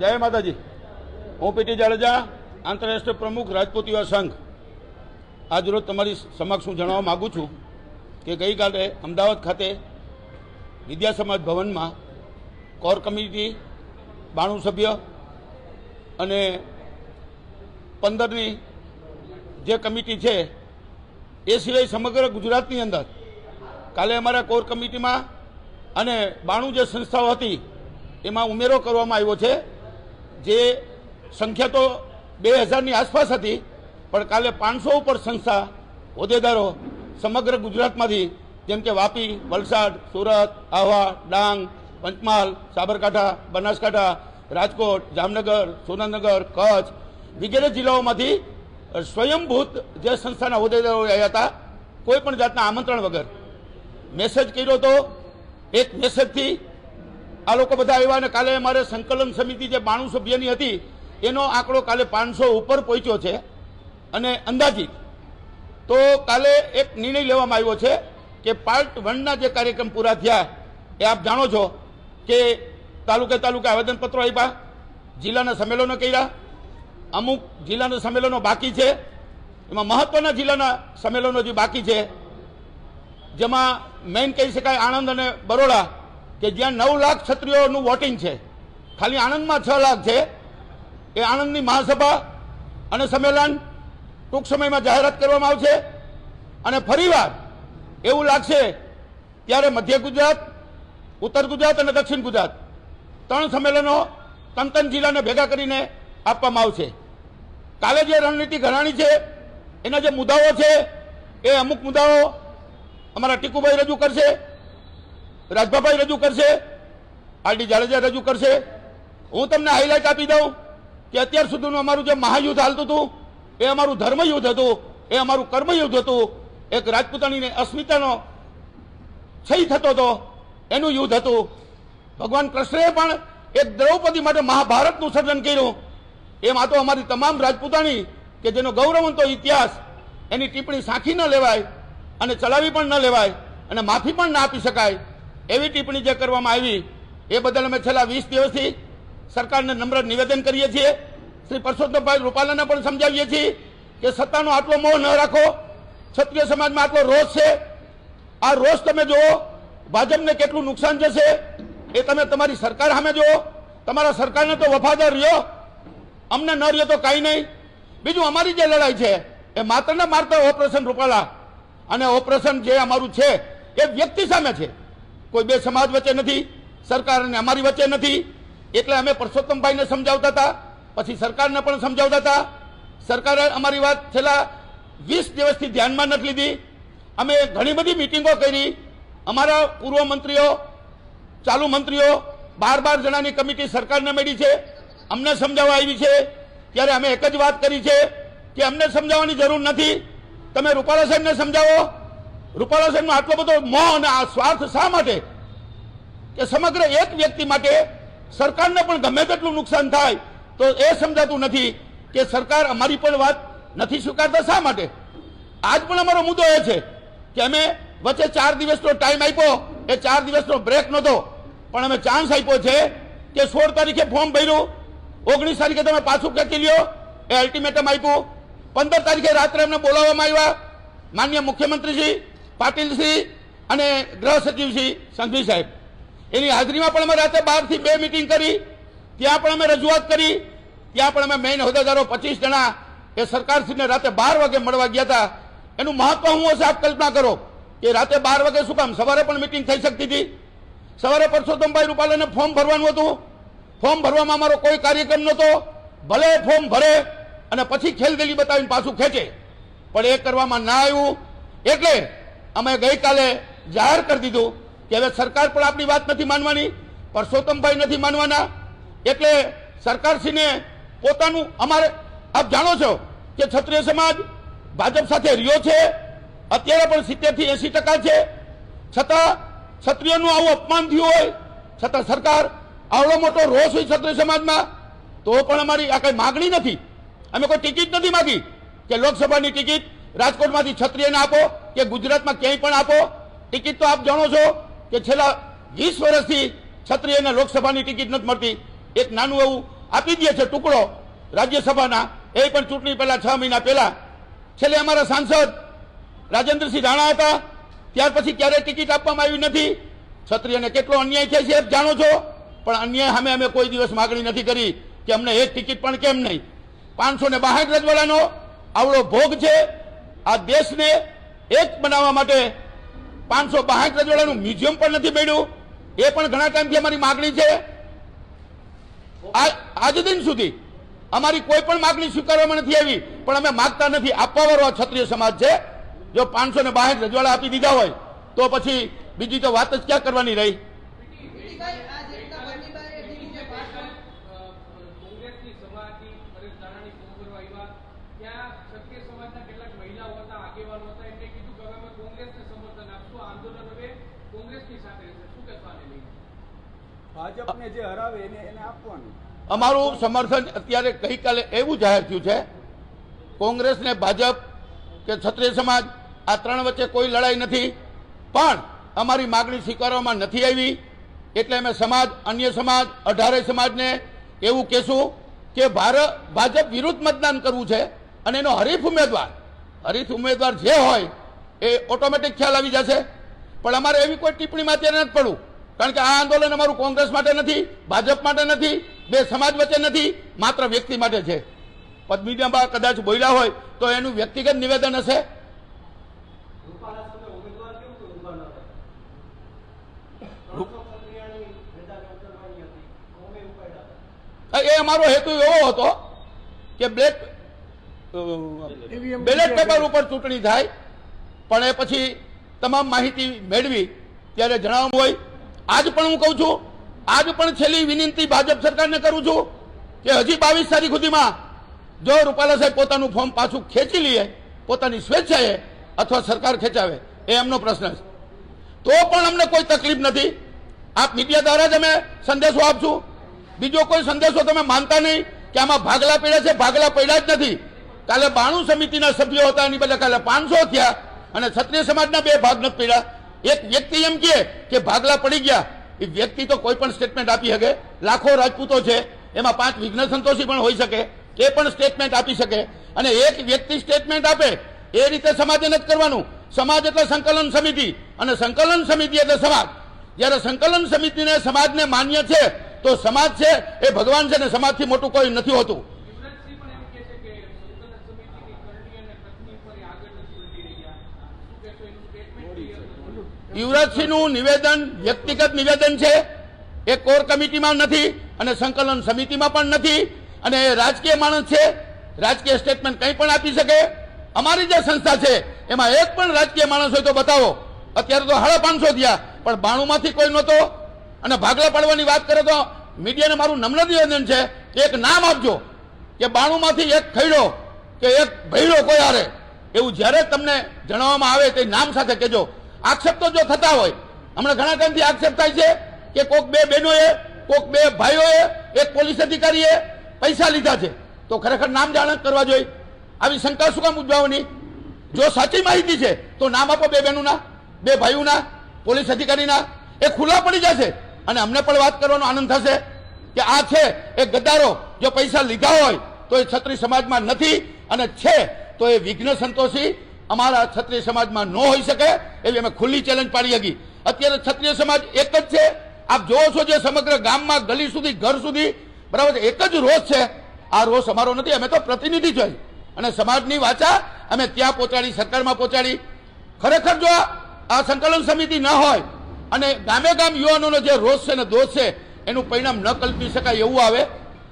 જય માતાજી. હું પીટી જાડેજા, આંતરરાષ્ટ્રીય પ્રમુખ રાજપૂત યુવા સંઘ. આજરોજ તમારી સમક્ષ હું જણાવવા માગું છું કે ગઈકાલે અમદાવાદ ખાતે વિદ્યા સમાજ ભવનમાં કોર કમિટી બાણું સભ્ય અને પંદરની જે કમિટી છે, એ સિવાય સમગ્ર ગુજરાતની અંદર કાલે અમારા કોર કમિટીમાં અને બાણું જે સંસ્થાઓ હતી, એમાં ઉમેરો કરવામાં આવ્યો છે. જે સંખ્યા તો બે હજારની આસપાસ હતી, પણ કાલે પાંચસો ઉપર સંસ્થા હોદ્દેદારો સમગ્ર ગુજરાતમાંથી, જેમ કે વાપી, વલસાડ, સુરત, આહવા, ડાંગ, પંચમહાલ, સાબરકાંઠા, બનાસકાંઠા, રાજકોટ, જામનગર, સુરેન્દ્રનગર, કચ્છ વગેરે જિલ્લાઓમાંથી સ્વયંભૂત જે સંસ્થાના હોદ્દેદારો આવ્યા હતા, કોઈ પણ જાતના આમંત્રણ વગર મેસેજ કર્યો તો, એક મેસેજથી આ લોકો બધા આવ્યા અને કાલે અમારે સંકલન સમિતિ જે બાણું સભ્યની હતી, એનો આંકડો કાલે પાંચસો ઉપર પહોંચ્યો છે. અને અંદાજિત, તો કાલે એક નિર્ણય લેવામાં આવ્યો છે કે પાર્ટ વનના જે કાર્યક્રમ પૂરા થયા, એ આપ જાણો છો કે તાલુકે તાલુકે આવેદનપત્રો આપ્યા જિલ્લાના સંમેલનો કર્યા, અમુક જિલ્લાના સંમેલનો બાકી છે, એમાં મહત્વના જિલ્લાના સંમેલનો જે બાકી છે, જેમાં મેઇન કહી શકાય આણંદ અને બરોડા કે જ્યાં નવ લાખ ક્ષત્રિયોનું વોટિંગ છે. ખાલી આણંદમાં છ લાખ છે. એ આણંદની મહાસભા અને સંમેલન ટૂંક સમયમાં જાહેરાત કરવામાં આવશે. અને ફરીવાર એવું લાગશે ત્યારે મધ્ય ગુજરાત, ઉત્તર ગુજરાત અને દક્ષિણ ગુજરાત ત્રણ સંમેલનો ત્રણ ત્રણ જિલ્લાને ભેગા કરીને આપવામાં આવશે. કાલે જે રણનીતિ ઘડાણી છે, એના જે મુદ્દાઓ છે, એ અમુક મુદ્દાઓ અમારા ટીકુભાઈ રજૂ કરશે. રાજભાભાઈ રજૂ કરશે, આરડી જાડેજા રજૂ કરશે. હું તમને હાઇલાઇટ આપી દઉં કે અત્યાર સુધીનું અમારું જે મહાયુદ્ધ હાલતું હતું, એ અમારું ધર્મયુદ્ધ હતું, એ અમારું કર્મયુદ્ધ હતું. એક રાજપૂતાણીને અસ્મિતાનો ક્ષય થતો હતો, એનું યુદ્ધ હતું. ભગવાન કૃષ્ણએ પણ એક દ્રૌપદી માટે મહાભારતનું સર્જન કર્યું. એમાં તો અમારી તમામ રાજપૂતાણી, કે જેનો ગૌરવંતો ઇતિહાસ, એની ટિપ્પણી સાંખી ન લેવાય અને ચલાવી પણ ન લેવાય અને માફી પણ ના આપી શકાય. એવી ટિપ્પણી જે કરવામાં આવી, એ બદલ અમે છેલ્લા વીસ દિવસથી સરકારને નમ્ર નિવેદન કરીએ છીએ. શ્રી પરસોત્તમભાઈ રૂપાલાને પણ સમજાવીએ છીએ કે સત્તાનો આટલો મોહ ન રાખો. ક્ષત્રિય સમાજમાં આટલો રોષ છે. આ રોષ તમે જુઓ, ભાજપને કેટલું નુકસાન જશે, એ તમે તમારી સરકાર સામે જુઓ. તમારા સરકારને તો વફાદાર રહ્યો. અમને ન રહ્યો તો કાંઈ નહીં. બીજું અમારી જે લડાઈ છે, એ માત્ર ને માત્ર ઓપરેશન રૂપાલા અને ઓપરેશન જે અમારું છે, એ વ્યક્તિ સામે છે. કોઈ બે સમાજ વચ્ચે નથી, સરકાર અને અમારી વચ્ચે નથી. એટલે અમે પરસોત્તમભાઈને સમજાવતા હતા, પછી સરકારને પણ સમજાવતા હતા. સરકારે અમારી વાત છેલ્લા વીસ દિવસથી ધ્યાનમાં નથી લીધી. અમે ઘણી બધી મિટિંગો કરી. અમારા પૂર્વ મંત્રીઓ, ચાલુ મંત્રીઓ, બાર બાર જણાની કમિટી સરકારને મળી છે. અમને સમજાવવા આવી છે. ત્યારે અમે એક જ વાત કરી છે કે અમને સમજાવવાની જરૂર નથી. તમે રૂપાલા સાહેબને સમજાવો. રૂપાલા સાહેબનો આટલો બધો મોહ અને આ સ્વાર્થ શા માટે? કે સમગ્ર એક વ્યક્તિ માટે સરકારને પણ ગમે તેટલું નુકસાન થાય, તો એ સમજાતું નથી કે સરકાર અમારી પણ વાત નથી સ્વીકારતા શા માટે? આજ પણ અમારો મુદ્દો એ છે કે અમે વચ્ચે ચાર દિવસનો ટાઈમ આપ્યો, એ ચાર દિવસનો બ્રેક નહોતો. પણ અમે ચાન્સ આપ્યો છે કે સોળ તારીખે ફોર્મ ભર્યું, ઓગણીસ તારીખે તમે પાછું ખેંચી લ્યો, એ અલ્ટિમેટમ આપ્યું. પંદર તારીખે રાત્રે અમને બોલાવવામાં આવ્યા, માન્ય મુખ્યમંત્રીશ્રી પાટીલશ્રી અને ગૃહ સચિવશ્રી સંઘવી સાહેબ. એની હાજરીમાં પણ અમે રાતે બારથી બે મિટિંગ કરી, ત્યાં પણ અમે રજૂઆત કરી, ત્યાં પણ અમે મેઇન હોદ્દેદારો પચીસ જણા એ સરકારશ્રીને રાતે બાર વાગે મળવા ગયા હતા. એનું મહત્વ હું હશે આપ કલ્પના કરો. કે રાતે બાર વાગે શું કામ? સવારે પણ મિટિંગ થઈ શકતી હતી. સવારે પરસોત્તમભાઈ રૂપાલાને ફોર્મ ભરવાનું હતું. ફોર્મ ભરવામાં અમારો કોઈ કાર્યક્રમ નહોતો. ભલે ફોર્મ ભરે અને પછી ખેલદિલી બતાવીને પાછું ખેંચે. પણ એ કરવામાં ના આવ્યું. એટલે અમે ગઈકાલે જાહેર કરી દીધું કે હવે સરકાર પણ આપણી વાત નથી માનવાની પરસોત્તમભાઈ નથી માનવાના. એટલે સરકારશ્રીને પોતાનું અમારે, આપ જાણો છો કે ક્ષત્રિય સમાજ ભાજપ સાથે રહ્યો છે, અત્યારે પણ સિત્તેરથી એંસી ટકા છે. છતાં ક્ષત્રિયનું આવું અપમાન થયું હોય, છતાં સરકાર આવડો મોટો રોષ હોય ક્ષત્રિય સમાજમાં, તો પણ અમારી આ કંઈ માગણી નથી. અમે કોઈ ટિકિટ નથી માગી કે લોકસભાની ટિકિટ રાજકોટમાંથી ક્ષત્રિયને આપો કે ગુજરાતમાં ક્યાંય પણ આપો, ટિકિટ તો આપ જાણો છો કે છેલ્લા વીસ વર્ષથી ક્ષત્રિયને લોકસભાની ટિકિટ નથી મળતી. એક નાનું એવું આપી દે છે ટુકડો રાજ્યસભાના. એ પણ ચૂંટણી પહેલા છ મહિના પહેલા. છેલ્લે અમારા સાંસદ રાજેન્દ્રસિંહ રાણા હતા. ત્યાર પછી ક્યારેય ટિકિટ આપવામાં આવી નથી. ક્ષત્રિયને કેટલો અન્યાય થાય છે એ જાણો છો? પણ અન્યાય સામે અમે કોઈ દિવસ માગણી નથી કરી કે અમને એક ટિકિટ પણ કેમ નહીં. પાંચસો ને બાસઠ રજવાડાનો આવડો ભોગ છે. આ દેશને એક બનાવવા માટે પાંચસો બાસઠ રજવાડાનું મ્યુઝિયમ પણ નથી મળ્યું એ પણ ઘણા ટાઈમથી અમારી માગણી છે. આજ દિન સુધી અમારી કોઈ પણ માગણી સ્વીકારવામાં નથી આવી, પણ અમે માગતા નથી. આપવાવાળો ક્ષત્રિય સમાજ છે. જો પાંચસો ને બાસઠ રજવાડા આપી દીધા હોય, તો પછી બીજી તો વાત જ ક્યાં કરવાની રહી? કોંગ્રેસની સભાથી ફોન કરવા આવ્યા ત્યાં ક્ષત્રિય સમાજના કેટલાક મહિલાઓ હતા આગેવાનો હતા એમને કીધું કે હવે અમે કોંગ્રેસને સમર્થન આપશું આ આંદોલન હવે કોંગ્રેસની સાથે રહેશે. શું કહેશો આને લઈને? ભાજપને જે હરાવે એને એને આપવાનું. અમારું સમર્થન અત્યારે ગઈકાલે એવું જાહેર થયું છે કોંગ્રેસ ને ભાજપ કે ક્ષત્રિય સમાજ આ ત્રણ વચ્ચે કોઈ લડાઈ નથી પણ અમારી માગણી સ્વીકારવામાં નથી આવી એટલે અમે સમાજ અન્ય સમાજ અઢારે સમાજને એવું કહેશું કે ભારત ભાજપ વિરુદ્ધ મતદાન કરવું છે અને એનો હરીફ ઉમેદવાર હરીફ ઉમેદવાર જે હોય એ ઓટોમેટિક ખ્યાલ આવી જશે. પણ અમારે એવી કોઈ ટિપ્પણીમાં અત્યારે નથી પડવું. કારણ કે આ આંદોલન અમારું કોંગ્રેસ માટે નથી ભાજપ માટે નથી બે સમાજ વચ્ચે નથી માત્ર વ્યક્તિ માટે છે. પદ્મીડિયામાં કદાચ બોલ્યા હોય તો એનું વ્યક્તિગત નિવેદન હશે. એ અમારો હેતુ એવો હતો કે બ્લેક બેલેટ પેપર ઉપર ચૂંટણી થાય પણ એ પછી તમામ માહિતી મેળવી ત્યારે જણાવવું હોય આજ પણ હું કહું છું આજ પણ છેલ્લી વિનંતી ભાજપ સરકારને કરું છું કે હજી બાવીસ તારીખ સુધીમાં જો રૂપાલા સાહેબ પોતાનું ફોર્મ પાછું ખેંચી લઈએ પોતાની સ્વેચ્છાએ અથવા સરકાર ખેંચાવે એ એમનો પ્રશ્ન છે તો પણ અમને કોઈ તકલીફ નથી આપ મીડિયા દ્વારા જ અમે સંદેશો આપશું બીજો કોઈ સંદેશો તમે માનતા નહીં કે આમાં ભાગલા પડ્યા છે ભાગલા પડ્યા જ નથી કાલે બાણું સમિતિના સભ્યો હતા, એની બદલે કાલે પાંચસો થયા અને ક્ષત્રિય સમાજના બે ભાગ નથી પડ્યા એક વ્યક્તિ એમ કહે કે ભાગલા પડી ગયા. એ વ્યક્તિ તો કોઈ પણ સ્ટેટમેન્ટ આપી શકે. લાખો રાજપૂતો છે. એમાં પાંચ વિઘ્ન સંતોષી પણ હોઈ શકે. એ પણ સ્ટેટમેન્ટ આપી શકે. અને એક વ્યક્તિ સ્ટેટમેન્ટ આપે, એ રીતે સમાજે નથી કરવાનું. સમાજ એટલે સંકલન સમિતિ. અને સંકલન સમિતિ એટલે સમાજ. જ્યારે સંકલન સમિતિને સમાજને માન્ય છે, તો સમાજ છે, એ ભગવાન છે ને સમાજથી મોટું કોઈ નથી હોતું યુવરાજસિંહ પણ એમ કહે છે કે સંકલન સમિતિની કરણી અને કથની પર એ આગળ નથી વધી રહ્યા શું કહેશો એનું સ્ટેટમેન્ટ યુવરાજસિંહનું નિવેદન, વ્યક્તિગત નિવેદન છે. એ કોર કમિટીમાં નથી અને સંકલન સમિતિમાં પણ નથી. અને એ રાજકીય માણસ છે. રાજકીય સ્ટેટમેન્ટ કંઈ પણ આપી શકે. અમારી જે સંસ્થા છે, એમાં એક પણ રાજકીય માણસ હોય તો બતાવો. અત્યારે તો સાડા પાંચસો થયા, પણ બાણુંમાંથી કોઈ નહોતો. અને ભાગલા પાડવાની વાત કરે તો મીડિયાને મારું નમ્ર નિવેદન છે કે એક નામ આપજો. કે બાણુંમાંથી એક ખૈડો કે એક ભૈડો કોઈ હારે. એવું જ્યારે તમને જણાવવામાં આવે તે નામ સાથે કહેજો. આક્ષેપ તો જો થતા હોય, હમણાં ઘણા ટાઈમથી આક્ષેપ થાય છે કે કોક બે બહેનોએ, કોક બે ભાઈઓએ, એક પોલીસ અધિકારીએ પૈસા લીધા છે. તો ખરેખર નામ જાણ કરવા જોઈએ. આવી શંકા શું કામ ઉજવવાની? જો સાચી માહિતી છે, તો નામ આપો બે બહેનોના, બે ભાઈઓના, પોલીસ અધિકારીના. એ ખુલ્લા પડી જશે. અને અમને પણ વાત કરવાનો આનંદ થશે કે આ છે, એ ગદ્દારો જો પૈસા લીધા હોય, તો એ છત્રી સમાજમાં નથી. અને છે, તો એ વિઘ્ન સંતોષી અમારા ક્ષત્રિય સમાજમાં ન હોઈ શકે એવી અમે ખુલ્લી ચેલેન્જ પાડી હતી અત્યારે ક્ષત્રિય સમાજ એક જ છે. આપ જોવો છો જે સમગ્ર ગામમાં ગલી સુધી, ઘર સુધી, બરાબર એક જ રોષ છે. આ રોષ અમારો નથી, અમે તો પ્રતિનિધિ છે અને સમાજની વાચા અમે ત્યાં પહોંચાડી, સરકારમાં પહોંચાડી. ખરેખર જો આ સંકલન સમિતિ ન હોય અને ગામે ગામ યુવાનોનો જે રોષ છે ને દોષ છે, એનું પરિણામ ન કલ્પી શકાય એવું આવે,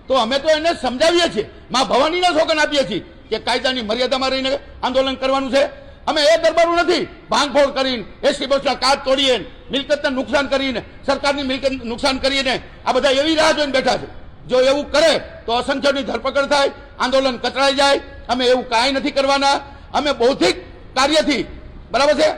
તો અમે તો એને સમજાવીએ છીએ. મા ભવાનીના સોગન આપીએ છીએ. કે કાયદાની મર્યાદામાં રહીને આંદોલન કરવાનું છે? અમે એ દરબારું નથી. ભાંગફોડ કરીને એસટી બસના કાચ તોડીએ, મિલકતને નુકસાન કરીને, સરકારની મિલકત નુકસાન કરીને આ બધા એવી રાહ જોઈને બેઠા છે. જો એવું કરે તો અસંખ્યની ધરપકડ થાય, આંદોલન કચરાઈ જાય. અમે એવું કાંઈ નથી કરવાના. અમે બૌદ્ધિક કાર્યથી, બરાબર છે?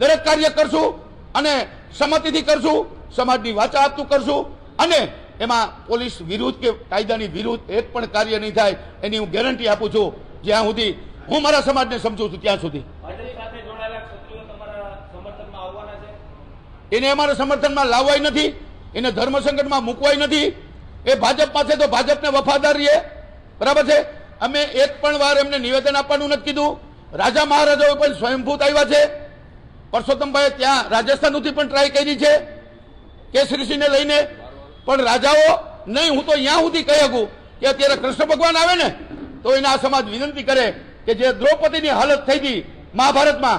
દરેક કાર્ય કરશું અને સંમતિથી કરશું, સમાજની વાચા આપતું કરશું અને એમાં પોલીસ વિરુદ્ધ કે કાયદાની વિરુદ્ધ એક પણ કાર્ય નહીં થાય એની હું ગેરંટી આપું છું. જ્યાં સુધી હું મારા સમાજને સમજું છું ત્યાં સુધી. એને અમારા સમર્થનમાં લાવવાય નથી એને ધર્મ સંકટમાં મૂકવાય નથી. એ ભાજપ પાસે તો ભાજપને વફાદાર રહીએ બરાબર છે? અમે એક પણ વાર એમને નિવેદન આપવાનું નથી કીધું. રાજા મહારાજાઓ પણ સ્વયંભૂત આવ્યા છે. પરસોત્તમભાઈ ત્યાં રાજસ્થાનથી પણ ટ્રાય કરી છે. કેસરીસિંહને લઈને પણ રાજાઓ, નહીં, હું તો અહીંયા સુધી કહી શકું કે અત્યારે કૃષ્ણ ભગવાન આવે ને, તો એને આ સમાજ વિનંતી કરે કે જે દ્રૌપદીની હાલત થઈ હતી મહાભારતમાં,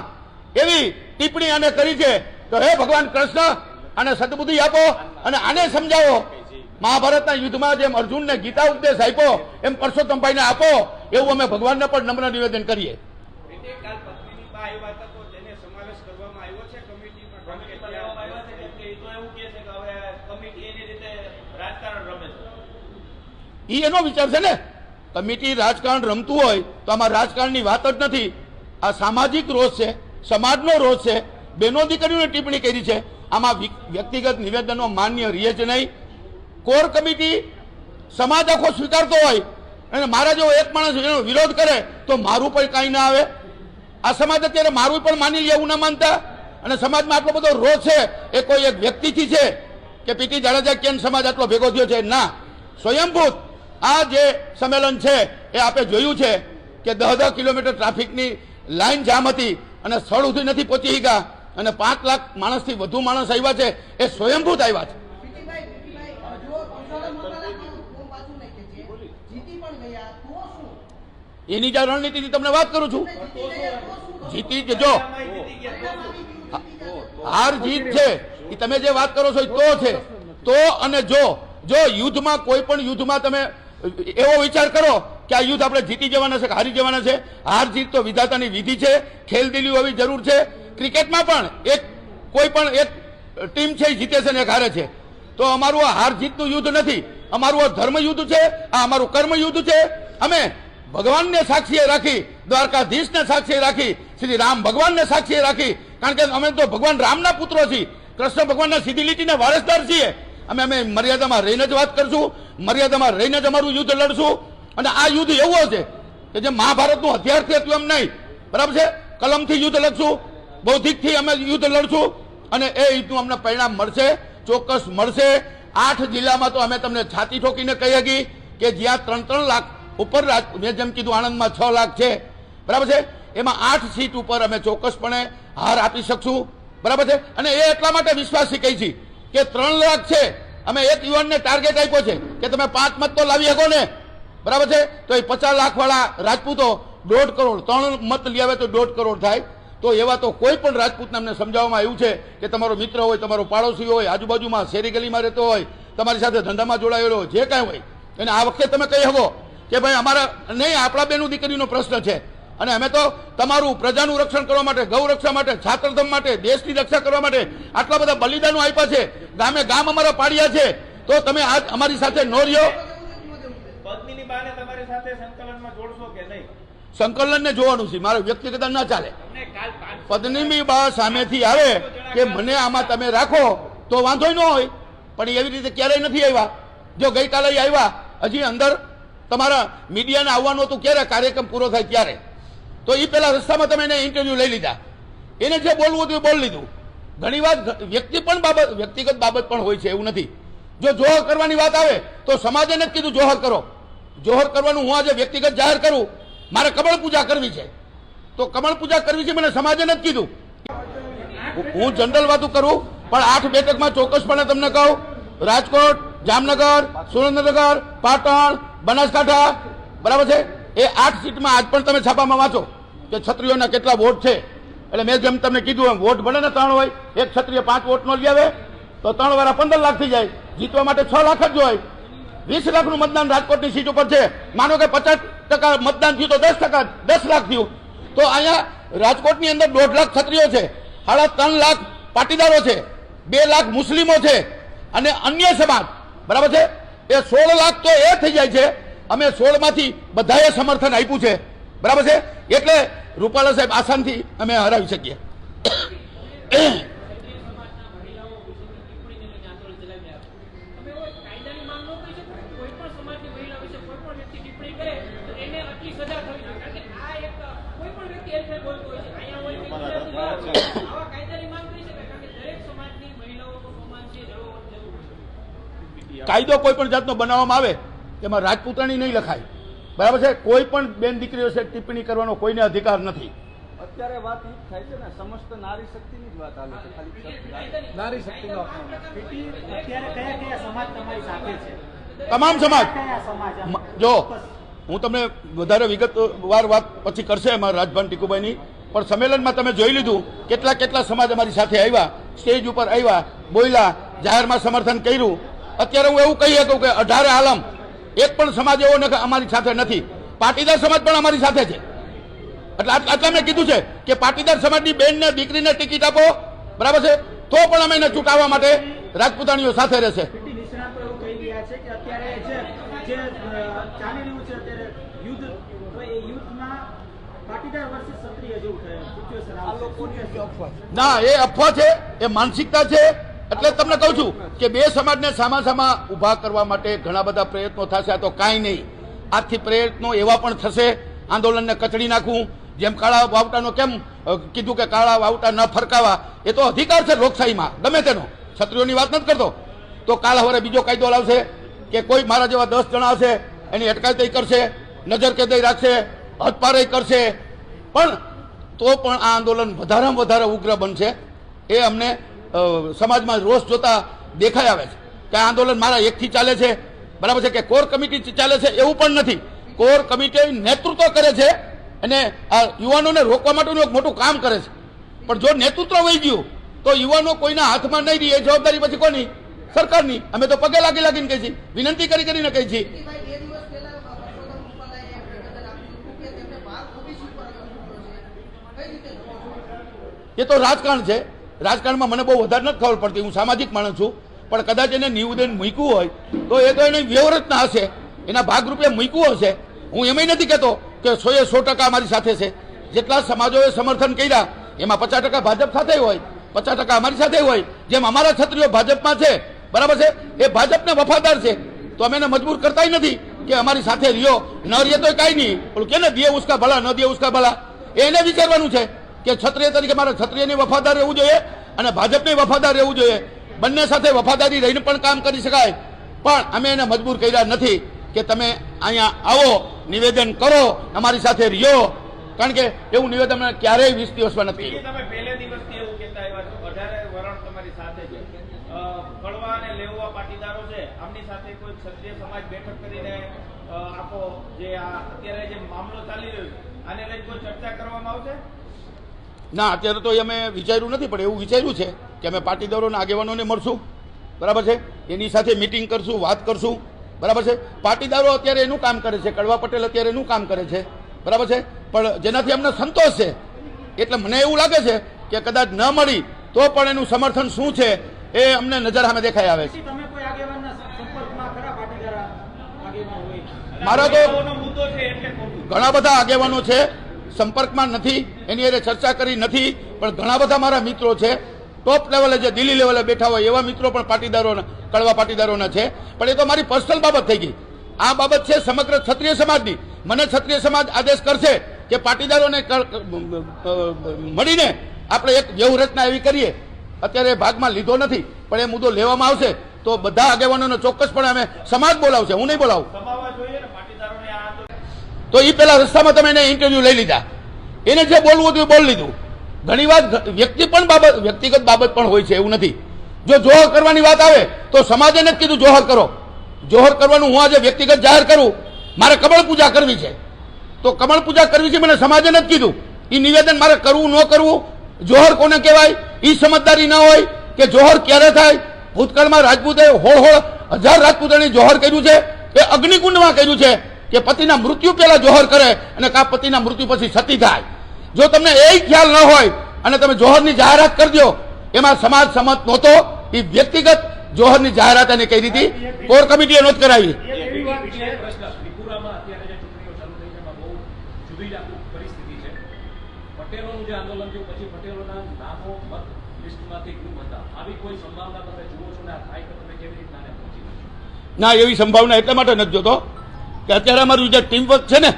એવી ટિપ્પણી આને કરી છે તો હે ભગવાન કૃષ્ણ, આને સદબુદ્ધિ આપો અને આને સમજાવો. મહાભારતના યુદ્ધમાં જેમ અર્જુનને ગીતા ઉપદેશ આપ્યો, એમ પરસોત્તમભાઈને આપો, એવું અમે ભગવાનને પણ નમ્ર નિવેદન કરીએ એટલે કાલ પત્નીની બા આવ્યા હતા તો તેને સમાવેશ કરવામાં આવ્યો છે કમિટીમાં કમિટી પર લેવામાં આવ્યા છે કેમ કે એ તો એવું કહે છે કે હવે કમિટી એની રીતે રાજકારણ રમે છે. એ એનો વિચાર છે ને? કમિટી રાજકારણ રમતું હોય તો આમાં રાજકારણની વાત જ નથી. આ સામાજિક રોષ છે સમાજનો રોષ છે. બેનો દીકરીઓને ટિપ્પણી કરી છે. આમાં વ્યક્તિગત નિવેદનો માન્ય રહે છે નહીં. કોર કમિટી સમાજ આખો સ્વીકારતો હોય અને મારા જેવો એક માણસ એનો વિરોધ કરે તો મારું પણ કાંઈ ના આવે. આ સમાજ અત્યારે મારું પણ માની લે એવું ના માનતા? અને સમાજમાં આટલો બધો રોષ છે, એ કોઈ એક વ્યક્તિથી છે કે પીટી જાડેજા કેમ સમાજ આટલો ભેગો થયો છે? ના. સ્વયંભૂત આ જે સંમેલન છે, એ આપે જોયું છે કે દહ દહ કિલોમીટર ટ્રાફિકની લાઇન જામ હતી અને સ્થળ સુધી નથી પહોંચી ગયા અને પાંચ લાખ માણસથી વધુ માણસ આવ્યા છે, એ સ્વયંભૂત આવ્યા છે પીટીભાઈ, પીટીભાઈ, જો પરસોત્તમ રૂપાલા ફોર્મ પાછું નાખે છે, જીતી પણ ગયા તો શું એની જે રણનીતિની તમને વાત કરું છું. જીતી જજો. હાર જીત છે. એ તમે જે વાત કરો છો એ તો છે. તો અને જો. જો યુદ્ધમાં કોઈ પણ યુદ્ધમાં તમે, એવો વિચાર કરો કે આ યુદ્ધ આપણે જીતી જવાના છે કે હારી જવાના છે. હાર જીત તો વિધાતાની વિધિ છે. ખેલદિલી હોવી જરૂર છે. ક્રિકેટમાં પણ એક, કોઈ પણ એક ટીમ છે એ જીતે છે ને એક હારે છે. તો અમારું આ હાર જીતનું યુદ્ધ નથી. અમારું આ ધર્મ યુદ્ધ છે. આ અમારું કર્મ યુદ્ધ છે. અમે ભગવાનને સાક્ષીએ રાખી, દ્વારકાધીશને સાક્ષીએ રાખી, શ્રી રામ ભગવાનને સાક્ષીએ રાખી. કારણ કે અમે તો ભગવાન રામના પુત્રો છીએ. કૃષ્ણ ભગવાનના સીધી લીટીના વારસદાર છીએ. અમે અમે મર્યાદામાં રહીને જ વાત કરશું, મર્યાદામાં રહીને જ અમારું યુદ્ધ લડશું. અને આ યુદ્ધ એવો છે કે જે મહાભારતનું હથિયારથી હતું એમ નહીં. બરાબર છે? કલમથી યુદ્ધ લડશું, બૌદ્ધિકથી અમે યુદ્ધ લડશું. અને એ યુદ્ધનું અમને પરિણામ મળશે, ચોક્કસ મળશે. આઠ જિલ્લામાં તો અમે તમને છાતી ઠોકીને કહી શકી કે જ્યાં ત્રણ ત્રણ લાખ ઉપર મેં જેમ કીધું, આણંદમાં છ લાખ છે. બરાબર છે? એમાં આઠ સીટ ઉપર અમે ચોક્કસપણે હાર આપી શકશું. બરાબર છે? અને એ એટલા માટે વિશ્વાસી કહી છે કે ત્રણ લાખ છે. અમે એક યુવાનને ટાર્ગેટ આપ્યો છે કે તમે પાંચ મત તો લાવી શકો ને. બરાબર છે? તો એ પચાસ લાખ વાળા રાજપૂતો દોઢ કરોડ, ત્રણ મત લઈ આવે તો દોઢ કરોડ થાય. તો એવા તો કોઈ પણ રાજપૂતને અમને સમજાવવામાં આવ્યું છે કે તમારો મિત્ર હોય, તમારો પાડોશી હોય, આજુબાજુમાં શેરી ગલીમાં રહેતો હોય, તમારી સાથે ધંધામાં જોડાયેલો હોય, જે કાંઈ હોય. એને આ વખતે તમે કહી શકો કે ભાઈ અમારા નહીં આપણા બેનું દીકરીનો પ્રશ્ન છે. અને અમે તો તમારું પ્રજાનું રક્ષણ કરવા માટે ગૌ રક્ષા માટે છાત્રધમ માટે દેશની રક્ષા કરવા માટે આટલા બધા બલિદાનો આપ્યા છે. ગામે ગામ અમારા પાડ્યા છે. તો તમે આજ અમારી સાથે નો રહ્યો? સંકલનને જોવાનું છે. મારે વ્યક્તિગત ના ચાલે. પત્નીની બા સામેથી આવે કે મને આમાં તમે રાખો તો વાંધો ન હોય. પણ એવી રીતે ક્યારેય નથી આવ્યા. જો ગઈકાલે આવ્યા હજી અંદર તમારા મીડિયાને આવવાનું હતું ક્યારે? કાર્યક્રમ પૂરો થાય ત્યારે તો એ પહેલા રસ્તામાં તમે એને ઇન્ટરવ્યુ લઈ લીધા. એને જે બોલવું હતું એ બોલી લીધું. ઘણી વાર વ્યક્તિ પણ બાબત, વ્યક્તિગત બાબત પણ હોય છે, એવું નથી. જો જોહર કરવાની વાત આવે, તો સમાજે નથી કીધું જોહર કરો. જોહર કરવાનું હું આજે વ્યક્તિગત જાહેર કરું. મારે કમળ પૂજા કરવી છે. તો કમળ પૂજા કરવી છે મને સમાજે નથી કીધું. હું જનરલ વાતો કરું, પણ આઠ બેઠકમાં ચોક્કસપણે તમને કહું. રાજકોટ, જામનગર, સુરેન્દ્રનગર, પાટણ બનાસકાંઠા, બરાબર છે? એ આઠ સીટમાં આજ પણ તમે છાપામાં વાંચો કે છત્રીઓના કેટલા વોટ છે. એટલે મેં જેમ તમને કીધું એમ, વોટ ભલે ને ત્રણ હોય, એક ક્ષત્રિય પાંચ વોટનો લઈ આવે તો ત્રણ વાળા પંદર લાખ થઈ જાય. જીતવા માટે છ લાખ જ હોય. વીસ લાખનું મતદાન રાજકોટની સીટ ઉપર છે. માનો કે પચાસ ટકા મતદાન થયું તો દસ ટકા, દસ લાખ થયું. તો અહીંયા રાજકોટની અંદર દોઢ લાખ ક્ષત્રિયો છે. સાડા ત્રણ લાખ પાટીદારો છે. બે લાખ મુસ્લિમો છે. અને અન્ય સમાજ, બરાબર છે? એ સોળ લાખ તો એ થઈ જાય છે. અમે સોળમાંથી બધાએ સમર્થન આપ્યું છે. બરાબર છે? એટલે રૂપાલા સાહેબ આસાનથી અમે હરાવી શકીએ. ચલાવી કાયદો કોઈ પણ જાતનો બનાવવામાં આવે તેમાં રાજપૂતાણી નહીં લખાય. બરાબર છે? કોઈ પણ બેન દીકરીઓ છે ટિપ્પણી કરવાનો કોઈને અધિકાર નથી. અત્યારે વાત એ થાય છે ને સમસ્ત નારી શક્તિની જ વાત હાલે છે ખાલી નારી શક્તિનો અત્યારે કયા કયા સમાજ તમારી સાથે છે? તમામ સમાજ. જો હું તમને વધારે વિગતવાર વાત પછી કરશે એમાં રાજભાન ટીકુભાઈની. પણ સંમેલનમાં તમે જોઈ લીધું કેટલા કેટલા સમાજ અમારી સાથે આવ્યા સ્ટેજ ઉપર આવ્યા બોલ્યા જાહેરમાં સમર્થન કર્યું અત્યારે હું એવું કહી શકું કે અઢારે આલમ એક પણ સમાજ એવો નથી અમારી સાથે નથી. પાટીદાર સમાજ પણ અમારી સાથે છે. એટલે આટ- આટલા મેં કીધું છે કે પાટીદાર સમાજની બેનને દીકરીને ટિકિટ આપો બરાબર છે? તો પણ અમે એને ચૂંટાવવા માટે રાજપૂતાણીઓ સાથે રહેશે. પીટી નિષ્ણાતો એવું કહી રહ્યા છે કે અત્યારે જે જે અ, ચાલી રહ્યું છે અત્યારે યુદ્ધ તો એ યુદ્ધમાં પાટીદાર વર્સિસ ક્ષત્રિય જેવું સિચ્યુએશન આ લોકોની અફવા છે. ના એ અફવા છે એ માનસિકતા છે એટલે તમને કહું છું કે બે સમાજને સામા સામા ઊભા કરવા માટે ઘણા બધા પ્રયત્નો થશે, આ તો કાંઈ નહીં. આથી પ્રયત્નો એવા પણ થશે, આંદોલનને કચડી નાખવું, જેમ કાળા વાવટાનો કેમ કીધું કે કાળા વાવટા ન ફરકાવા, એ તો અધિકાર છે લોકશાહીમાં, ગમે તેનો. છત્રીઓની વાત નથી કરતો. તો કાલ હવે બીજો કાયદો લાવશે કે કોઈ મારા જેવા દસ જણા હશે, એની અટકાયત કરશે, નજર કેદઈ રાખશે હદપારે કરશે. પણ તો પણ આ આંદોલન વધારેમાં વધારે ઉગ્ર બનશે. એ અમને સમાજમાં રોષ જોતા દેખાઈ આવે છે. કે આંદોલન મારા એકથી ચાલે છે બરાબર છે? કે કોર કમિટી ચાલે છે એવું પણ નથી. કોર કમિટી નેતૃત્વ કરે છે અને આ યુવાનોને રોકવા માટેનું એક મોટું કામ કરે છે. પણ જો નેતૃત્વ વહી ગયું તો યુવાનો કોઈના હાથમાં નહીં રહી. એ જવાબદારી પછી કોની? સરકારની. અમે તો પગે લાગી લાગીને કહી છીએ. વિનંતી કરી કરીને કહી છીએ. એ તો રાજકારણ છે. રાજકારણમાં મને બહુ વધારે નથી ખબર પડતી. હું સામાજિક માણસ છું. પણ કદાચ એને નિવેદન મૂક્યું હોય, તો એ તો એને વ્યવરચના હશે. એના ભાગરૂપે મૂક્યું હશે. હું એમય નથી કહેતો કે સો એ સો ટકા અમારી સાથે છે. જેટલા સમાજોએ સમર્થન કર્યા, એમાં પચાસ ટકા ભાજપ સાથે હોય, પચાસ ટકા અમારી સાથે હોય. જેમ અમારા છત્રીઓ ભાજપમાં છે, બરાબર છે? એ ભાજપને વફાદાર છે. તો અમે એને મજબૂર કરતા નથી કે અમારી સાથે રહ્યો. ન રહીએ તો કાંઈ નહીં. પણ કે ને દિયે ઉસકા ભલા, ન દિયે ઉસકા ભલા? એને વિચારવાનું છે. કે ક્ષત્રિય તરીકે મારે ક્ષત્રિયની વફાદાર રહેવું જોઈએ અને ભાજપને વફાદાર રહેવું જોઈએ. બંને સાથે વફાદારી રહીને પણ કામ કરી શકાય. પણ અમે એને મજબૂર કર્યા નથી કે તમે અહીંયા આવો નિવેદન કરો અમારી સાથે રહ્યો. કારણ કે એવું નિવેદન ક્યારેય વીસ દિવસમાં નથી આખો જે અત્યારે જે મામલો ચાલી રહ્યો છે આને લઈને કોઈ ચર્ચા કરવામાં આવશે? ના અત્યારે તો અમે વિચાર્યું નથી પણ એવું વિચાર્યું છે કે અમે પાટીદારોના આગેવાનોને મળશું. બરાબર છે? એની સાથે મિટિંગ કરશું વાત કરશું. બરાબર છે? પાટીદારો અત્યારે એનું કામ કરે છે કડવા પટેલ અત્યારે એનું કામ કરે છે. બરાબર છે? પણ જેનાથી અમને સંતોષ છે. એટલે મને એવું લાગે છે કે કદાચ ન મળી તો પણ એનું સમર્થન શું છે એ અમને નજર સામે દેખાઈ આવે છે. મારો તો. ઘણા બધા આગેવાનો છે સંપર્કમાં નથી, એની અરે ચર્ચા કરી નથી, પણ ઘણા બધા મારા મિત્રો છે. ટોપ લેવલે જે દિલ્હી લેવલે બેઠા હોય, એવા મિત્રો પણ પાટીદારોના, કડવા પાટીદારોના છે. પણ એ તો મારી પર્સનલ બાબત થઈ ગઈ. આ બાબત છે સમગ્ર ક્ષત્રિય સમાજની. મને ક્ષત્રિય સમાજ આદેશ કરશે કે પાટીદારોને મળીને આપણે એક વ્યૂહરચના એવી કરીએ. અત્યારે ભાગમાં લીધો નથી, પણ એ મુદ્દો લેવામાં આવશે. તો બધા આગેવાનોને ચોક્કસપણે અમે સમાજ બોલાવશે. હું નહીં બોલાવું સમાવવા જોઈએ ને પાટીદારોને આ આંદોલન તો એ પેલા રસ્તામાં તમે એને ઇન્ટરવ્યુ લઈ લીધા. એને જે બોલવું હતું એ બોલી લીધું. ઘણી વાર વ્યક્તિ પણ બાબત, વ્યક્તિગત બાબત પણ હોય છે, એવું નથી. જો જોહર કરવાની વાત આવે, તો સમાજે નથી કીધું જોહર કરો. જોહર કરવાનું હું આજે વ્યક્તિગત જાહેર કરું. મારે કમળ પૂજા કરવી છે. તો કમળ પૂજા કરવી છે મને સમાજે નથી કીધું. એ નિવેદન મારે કરવું ન કરવું, જોહર કોને કહેવાય? એ સમજદારી ન હોય કે જોહર ક્યારે થાય? ભૂતકાળમાં રાજપૂતે હોળ હોળ હજાર રાજપૂતોને જોહર કર્યું છે, એ અગ્નિકુંડમાં કર્યું છે. કે પતિના મૃત્યુ પહેલા જોહર કરે અને કા પતિના મૃત્યુ પછી સતી થાય. જો તમને એ ખ્યાલ ન હોય અને તમે જોહરની જાહેરાત કરી દો એમાં સમાજ સંમત નહોતો, એ વ્યક્તિગત જોહરની જાહેરાત એને કરી હતી કોર કમિટીએ નોંધ કરાવી. ના, એવી સંભાવના એટલા માટે નથી જોતો. કે અત્યારે અમારું જે ટીમ વર્ક છે ને,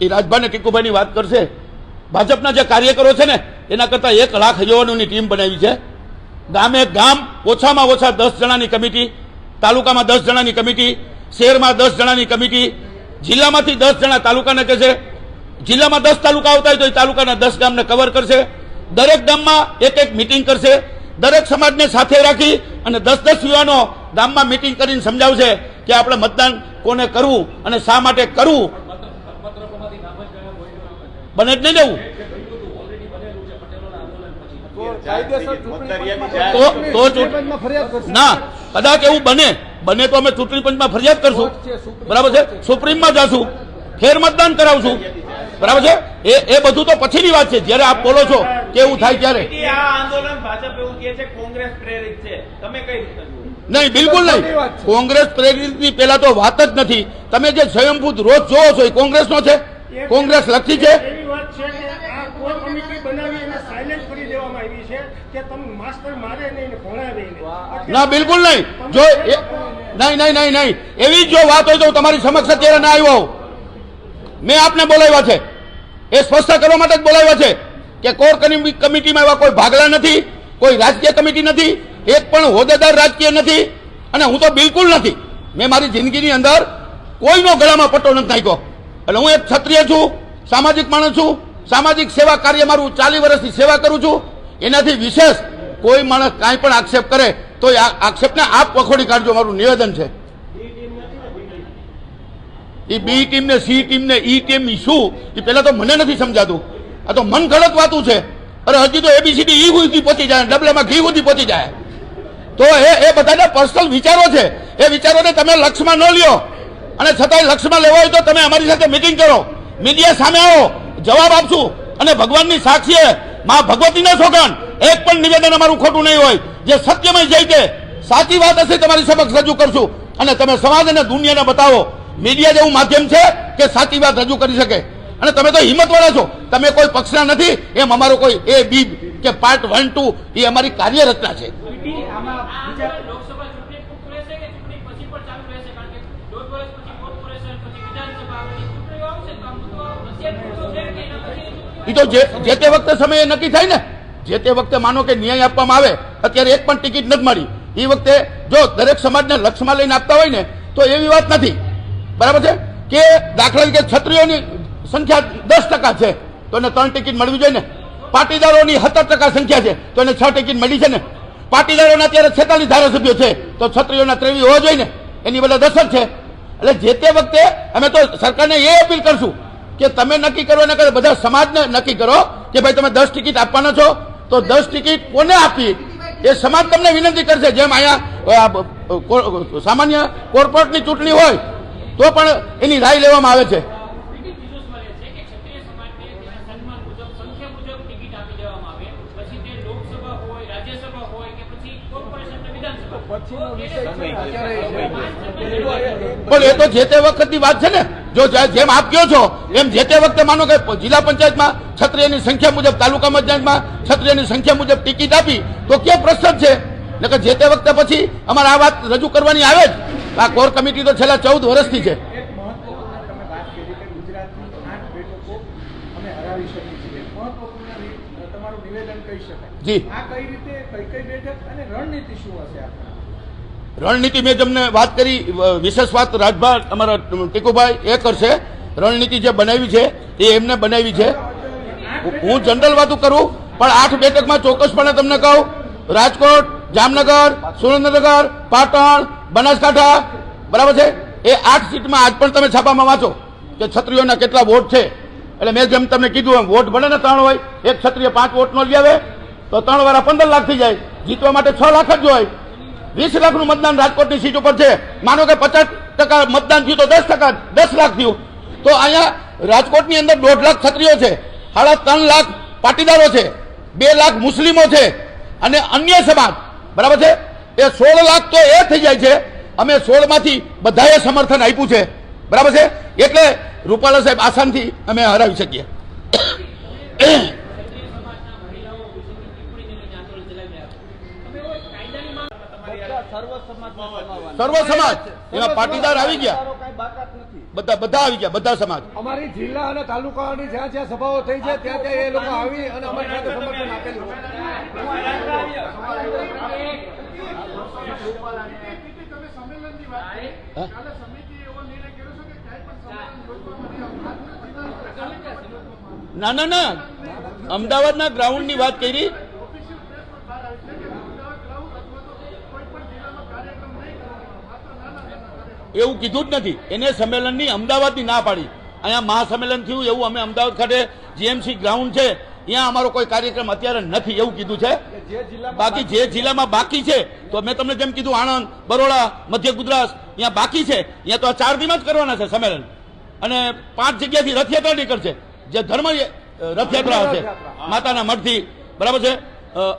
એ રાજભા અને ટીકુભાઈની વાત કરશે. ભાજપના જે કાર્યકરો છે ને, એના કરતાં એક લાખ યુવાનોની ટીમ બનાવી છે. ગામે ગામ ઓછામાં ઓછા દસ જણાની કમિટી, તાલુકામાં દસ જણાની કમિટી, શહેરમાં દસ જણાની કમિટી, જિલ્લામાંથી દસ જણા તાલુકાને કહેશે. જિલ્લામાં દસ તાલુકા આવતા હોય તો એ તાલુકાના દસ ગામને કવર કરશે. દરેક ગામમાં એક એક મિટિંગ કરશે. દરેક સમાજને સાથે રાખી અને દસ દસ યુવાનો ગામમાં મિટિંગ કરીને સમજાવશે. કે આપણે મતદાન કોને કરવું અને શા માટે કરવું? બને જ નહીં દેવું. ઓલરેડી બનેલું છે પટેલોના આંદોલન પછી તો ચૂંટણી તો તો ચૂંટ- પંચમાં ફરિયાદ કરશે. ના કદાચ એવું બને. બને તો અમે ચૂંટણી પંચમાં ફરિયાદ કરશું. બરાબર છે? સુપ્રીમમાં જશું. ફેર મતદાન કરાવશું. બરાબર છે? એ એ બધું તો પછીની વાત છે. જ્યારે આપ બોલો છો કે એવું થાય ત્યારે? આ આંદોલન ભાજપ એવું કહે છે કોંગ્રેસ પ્રેરિત છે. તમે કઈ રીતે? નહીં બિલકુલ નહીં. કોંગ્રેસ પ્રેરિતની પહેલા તો વાત જ નથી. તમે જે સ્વયંભૂત રોજ જોવો છો એ કોંગ્રેસનો છે? કોંગ્રેસ લખી છે? ને બિલકુલ નહીં. જો નહીં. નહીં નહીં નહીં એવી જો વાત હોય તો તમારી સમક્ષ અત્યારે ના આવ્યો મેં આપને બોલાવ્યા છે. એ સ્પષ્ટ કરવા માટે જ બોલાવ્યા છે કે કોર કમિટીમાં એવા કોઈ ભાગલા નથી કોઈ રાજકીય કમિટી નથી એક પણ હોદ્દેદાર રાજકીય નથી અને હું તો બિલકુલ નથી. મેં મારી જિંદગીની અંદર કોઈનો ગળામાં પટ્ટો નથી નાખ્યો. એટલે હું એક ક્ષત્રિય છું, સામાજિક માણસ છું, સામાજિક સેવા કાર્ય મારું ચાલી વર્ષથી સેવા કરું છું. એનાથી વિશેષ કોઈ માણસ કાંઈ પણ આક્ષેપ કરે તો એ આક્ષેપને આપ વખોડી કાઢજો, મારું નિવેદન છે. એ બી ટીમ ને સી ટીમ ને ઈ ટીમ શું? એ પહેલાં તો મને નથી સમજાતું. આ તો મન ગળત વાતું છે. અરે હજી તો એબીસીડી ઈ સુધી પહોંચી જાય ડબલામાં ઘી સુધી પહોંચી જાય. તો એ એ બધાને પર્સનલ વિચારો છે. એ વિચારોને તમે લક્ષમાં ન લ્યો. અને છતાંય લક્ષમાં લેવા હોય તો તમે અમારી સાથે મિટિંગ કરો. મીડિયા સામે આવો. જવાબ આપશું. અને ભગવાનની સાક્ષીએ મા ભગવતીના સોગન એક પણ નિવેદન અમારું ખોટું નહીં હોય. જે સત્યમય જઈ તે સાચી વાત હશે તમારી સમક્ષ રજૂ કરશું. અને તમે સમાજ અને દુનિયાને બતાવો. મીડિયા જેવું માધ્યમ છે કે સાચી વાત રજૂ કરી શકે? અને તમે તો હિંમતવાળા છો. તમે કોઈ પક્ષના નથી. એમ અમારો કોઈ એ બી કે પાર્ટ વન ટુ એ અમારી કાર્યરચના છે. એ તો જે જે તે વખતે સમયે નક્કી થાય ને જે તે વખતે માનો કે ન્યાય આપવામાં આવે અત્યારે એક પણ ટિકિટ નથી મળી. એ વખતે જો દરેક સમાજને લક્ષમાં લઈને આપતા હોય ને તો એવી વાત નથી. બરાબર છે? કે દાખલા તરીકે છત્રીઓની સંખ્યા દસ ટકા છે, તો એને ત્રણ ટિકિટ મળવી જોઈએ ને? પાટીદારોની સત્તર ટકા સંખ્યા છે, તો એને છ ટિકિટ મળી છે ને? પાટીદારોના અત્યારે છેતાલીસ ધારાસભ્યો છે, તો છત્રીઓના ત્રેવીસ હોવા જોઈએ ને? એની બધા દસ જ છે. એટલે જે તે વખતે અમે તો સરકારને એ અપીલ કરશું કે તમે નક્કી કરો ને કરે બધા સમાજને નક્કી કરો કે ભાઈ તમે દસ ટિકિટ આપવાના છો, તો દસ ટિકિટ કોને આપી એ સમાજ તમને વિનંતી કરશે. જેમ અહીંયા સામાન્ય કોર્પોરેટની ચૂંટણી હોય, તો પણ એની રાય લેવામાં આવે છે બીજું બીજું સવાલ એ છે કે ક્ષત્રિય સમાજને તેના સન્માન મુજબ સંખ્યા મુજબ ટિકિટ આપી દેવામાં આવે પછી તે લોકસભા હોય રાજ્યસભા હોય કે પછી કોર્પોરેશન કે વિધાનસભા પછીનો તો વિષય એને છે ને, અત્યારે એ છે. પણ એ તો જે તે વખતની વાત છે ને જો જેમ આપ કહો છો એમ જે તે વખતે માનો કે જિલ્લા પંચાયતમાં ક્ષત્રિયની સંખ્યા મુજબ તાલુકા પંચાયતમાં ક્ષત્રિયની સંખ્યા મુજબ ટિકિટ આપી તો ક્યાં પ્રશ્ન છે? એટલે કે જે તે વખતે પછી અમારે આ વાત રજૂ કરવાની આવે જ. આ કોર કમિટી તો છેલ્લા ચૌદ વર્ષથી છે. એક મહત્વપૂર્ણ તમે વાત કરી કે ગુજરાતની આઠ બેઠકો અમે હરાવી શકીએ છીએ. મહત્વપૂર્ણ રી- તમારું નિવેદન કહી શકાય. જી. આ કઈ રીતે કઈ કઈ બેઠક અને રણનીતિ શું હશે આપણા? રણનીતિ મેં તમને વાત કરી વિશેષ વાત રાજભા અમારા ટીકુભાઈ, એ કરશે. રણનીતિ જે બનાવી છે, એ એમને બનાવી છે. હું- જનરલ વાતું કરું, પણ આઠ બેઠકમાં ચોક્કસપણે તમને કહું, રાજકોટ, જામનગર, સુરેન્દ્રનગર, પાટણ, બનાસકાંઠા, બરાબર છે? એ આઠ સીટમાં આજ પણ તમે છાપામાં વાંચો કે છત્રીઓના કેટલા વોટ છે. એટલે મેં જેમ તમને કીધું એમ, વોટ ભલે ને ત્રણ હોય, એક છત્રીએ પાંચ વોટનો લઈ આવે તો ત્રણ વાળા પંદર લાખ થઈ જાય. જીતવા માટે છ લાખ જ હોય. વીસ લાખનું મતદાન રાજકોટની સીટ ઉપર છે. માનો કે પચાસ ટકા મતદાન થયું તો દસ ટકા, દસ લાખ થયું. તો અહીંયા રાજકોટની અંદર દોઢ લાખ ક્ષત્રિયો છે. સાડા ત્રણ લાખ પાટીદારો છે. બે લાખ મુસ્લિમો છે. અને અન્ય સમાજ, બરાબર છે? એ સોળ લાખ તો એ થઈ જાય છે. અમે સોળમાંથી બધાએ સમર્થન આપ્યું છે. બરાબર છે? એટલે રૂપાલા સાહેબ આસાનથી અમે હરાવી શકીએ ક્ષત્રિય સમાજના મહિલાઓ વિશેની ટિપ્પણીને લઈને આંદોલન ચલાવી રહ્યા છો તમે એવો કાયદાની માંગ બધા સર્વ સમાજમાં સમાવવાના. સર્વ સમાજ. એના પાટીદાર આવી ગયા. બધા બધા આવી ગયા બધા સમાજ. અમારી જિલ્લા અને તાલુકાની જ્યાં જ્યાં સભાઓ થઈ છે ત્યાં ત્યાં એ લોકો આવી અને અમારી સાથે સમર્થન આપેલું ના ના ના. અમદાવાદના ગ્રાઉન્ડની વાત કરી. એવું કીધું જ નથી. એને સંમેલનની અમદાવાદની ના પાડી. અહીંયા મહાસંમેલન થયું એવું અમે અમદાવાદ ખાતે જીએમસી ગ્રાઉન્ડ છે. ત્યાં અમારો કોઈ કાર્યક્રમ અત્યારે નથી એવું કીધું છે. બાકી જે જિલ્લામાં બાકી છે તો મેં તમને જેમ કીધું આણંદ બરોડા મધ્ય ગુજરાત ત્યાં બાકી છે. અહીંયા તો આ ચાર દિન જ કરવાના છે સંમેલન. અને પાંચ જગ્યાથી રથયાત્રા નીકળશે જે ધર્મ રથયાત્રા હશે. માતાના મઠથી. બરાબર છે?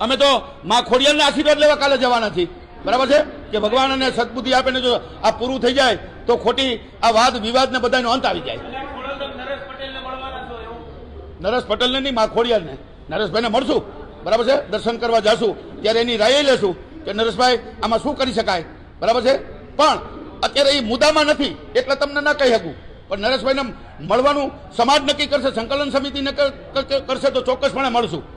અમે તો મા ખોડિયાલના આશીર્વાદ લેવા કાલે જવાના છીએ. બરાબર છે? કે ભગવાન અને સદબુદ્ધિ આપે ને જો આ પૂરું થઈ જાય તો ખોટી આ વાદ વિવાદ ને બધાનો અંત આવી જાય. નરેશ પટેલને નહીં મા ખોડિયાલને નરેશભાઈને મળશું. બરાબર છે? દર્શન કરવા જશું. ત્યારે એની રાય લેશું કે નરેશભાઈ આમાં શું કરી શકાય? બરાબર છે? પણ અત્યારે એ મુદ્દામાં નથી. એટલે તમને ના કહી શકું. પણ નરેશભાઈને મળવાનું સમાજ નક્કી કરશે સંકલન સમિતિ કરશે તો ચોક્કસપણે મળશું.